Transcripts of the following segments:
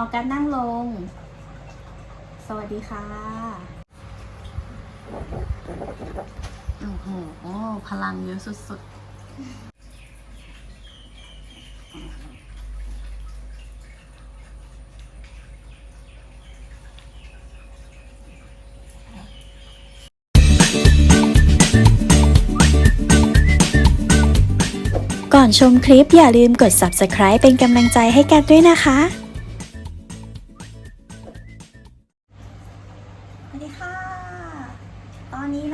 เอาการนั่งลง สวัสดีค่ะโอ้โหพลังเยอะสุดๆก่อนชมคลิปอย่าลืมกด subscribe เป็นกำลังใจให้กันด้วยนะคะ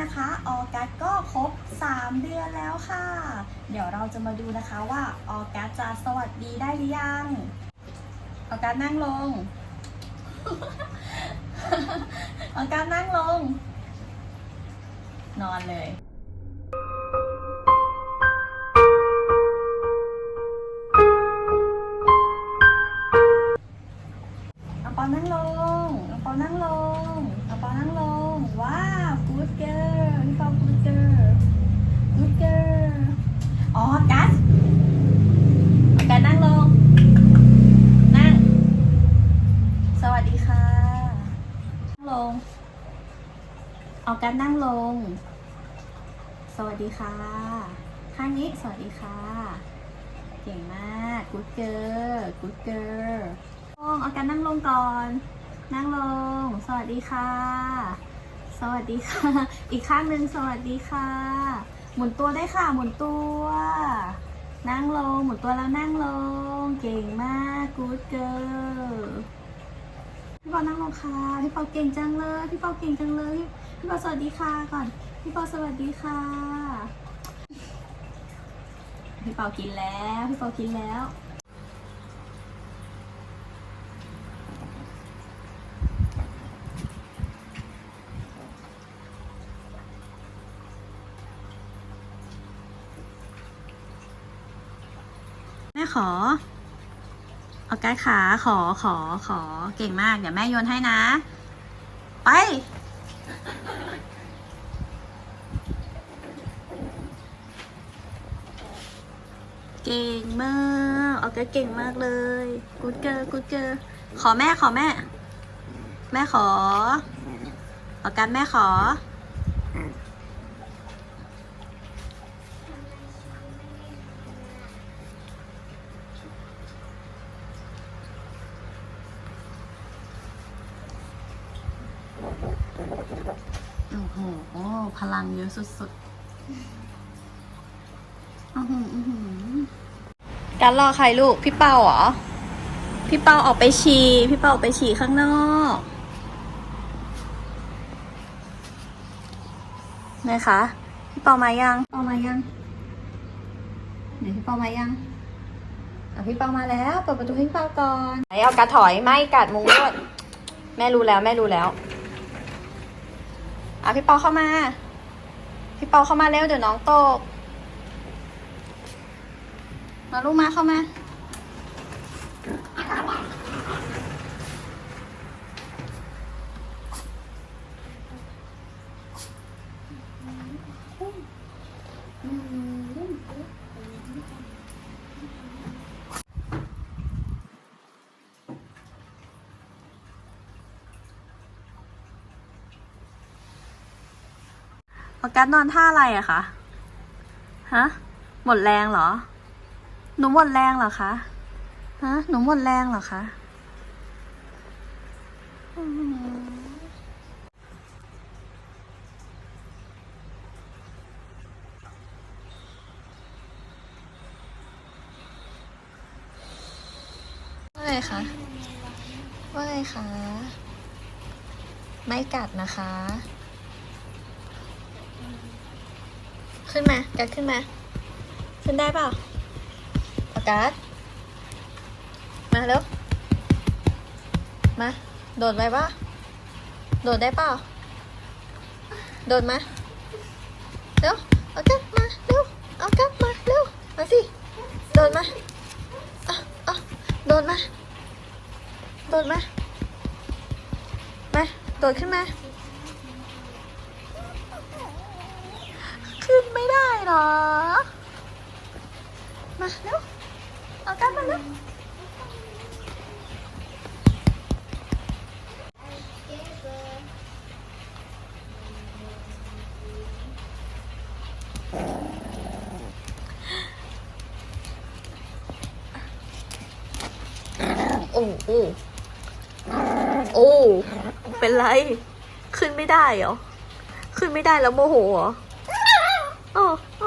นะคะออกัสก็ครบ 3 เดือนแล้วค่ะ เดี๋ยวเราจะมาดูนะคะว่าออกัสจะสวัสดีได้หรือยังออกัสนั่งลงออกัสนั่งลง นอนเลย ปอนั่งลงเอาปอนั่งลงเอาปอนั่งลง ว้าว good girl พี่ปอ good girl good girl อ๋อกัสเอากัสนั่งลง นั่ง สวัสดีค่ะ นั่งลง เอากัสนั่งลง สวัสดีค่ะ ข้างนี้สวัสดีค่ะ เก่งมาก good girl good girl ล งเอาการนั่งลงก่อน นั่งลง สวัสดีค่ะ สวัสดีค่ะ อีกข้างหนึ่งสวัสดีค่ะ หมุนตัวได้ค่ะ หมุนตัว นั่งลง หมุนตัวแล้วนั่งลง เก่งมาก good girl พี่ปอนั่งลงค่ะ พี่ปอเก่งจังเลย พี่ปอเก่งจังเลย พี่ปอสวัสดีค่ะก่อน พี่ปอสวัสดีค่ะ พี่เปากินแล้ว พี่เปากินแล้ว ขอเอากายขาขอขอขอเก่งมาก เดี๋ยวแม่โยนให้นะ ไป เก่งมากเอากายเก่งมากเลยกูดเกอร์กูดเกอร์ขอแม่ขอแม่ แม่ขอเอาการแม่ขอ โอ้โหพลังเยอะสุดๆอื้อหืออื้อหือการรอใครลูก พี่เปาเหรอ พี่เปาออกไปฉี่พี่เปาออกไปฉี่ข้างนอกไงคะพี่เปามายังเปามายังไหนพี่เปามายังอะพี่เปามาแล้วเปิดประตูให้พี่เปาก่อนไหนเอากระถอยไม่กัดมุงรวดแม่รู้แล้วแม่รู้แล้ว อะพี่เปาเข้ามา พี่เปาเข้ามาเร็วเดี๋ยวน้องตก มาลูกมาเข้ามา ออกัสนอนท่าอะไรอะคะฮะหมดแรงเหรอ หนูหมดแรงเหรอคะฮะหนูหมดแรงเหรอคะว่าไงคะว่าไงคะ ไม่กัดนะคะ ขึ้นมากัดขึ้นมา ขึ้นได้เปล่าอากาศมาเร็วมา โดดไปป่ะโดดได้เปล่าโดดมาเร็วเอากัดมาเร็วเอากัดมาเร็วมาสิโดดมาอะอะโดดมาโดดมามาโดดขึ้นมา หรอ มาเร็วเอากลับมาเร็วโอ้โอ้โอ้ เป็นไร ขึ้นไม่ได้เหรอ ขึ้นไม่ได้แล้วโมโหเหรอ อ๋อ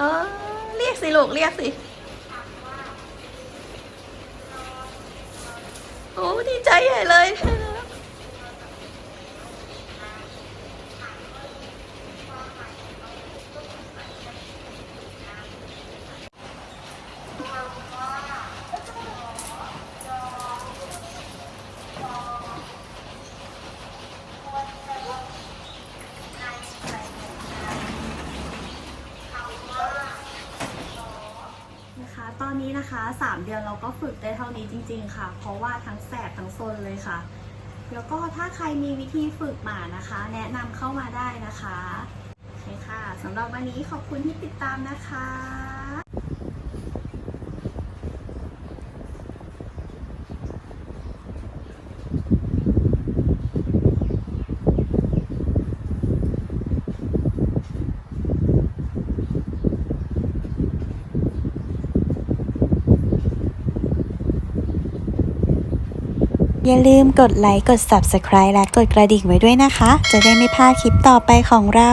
เออเรียกสิลูกเรียกสิ โอ้ดีใจใหญ่เลย ตอนนี้นะคะ 3 เดือนเราก็ฝึกได้เท่านี้จริง ๆ ค่ะ เพราะว่าทั้งแสบทั้งซนเลยค่ะ แล้วก็ถ้าใครมีวิธีฝึกหมานะคะ แนะนำเข้ามาได้นะคะ โอเคค่ะสำหรับวันนี้ขอบคุณที่ติดตามนะคะ อย่าลืมกดไลค์ กด Subscribe และกดกระดิ่งไว้ด้วยนะคะ จะได้ไม่พลาดคลิปต่อไปของเรา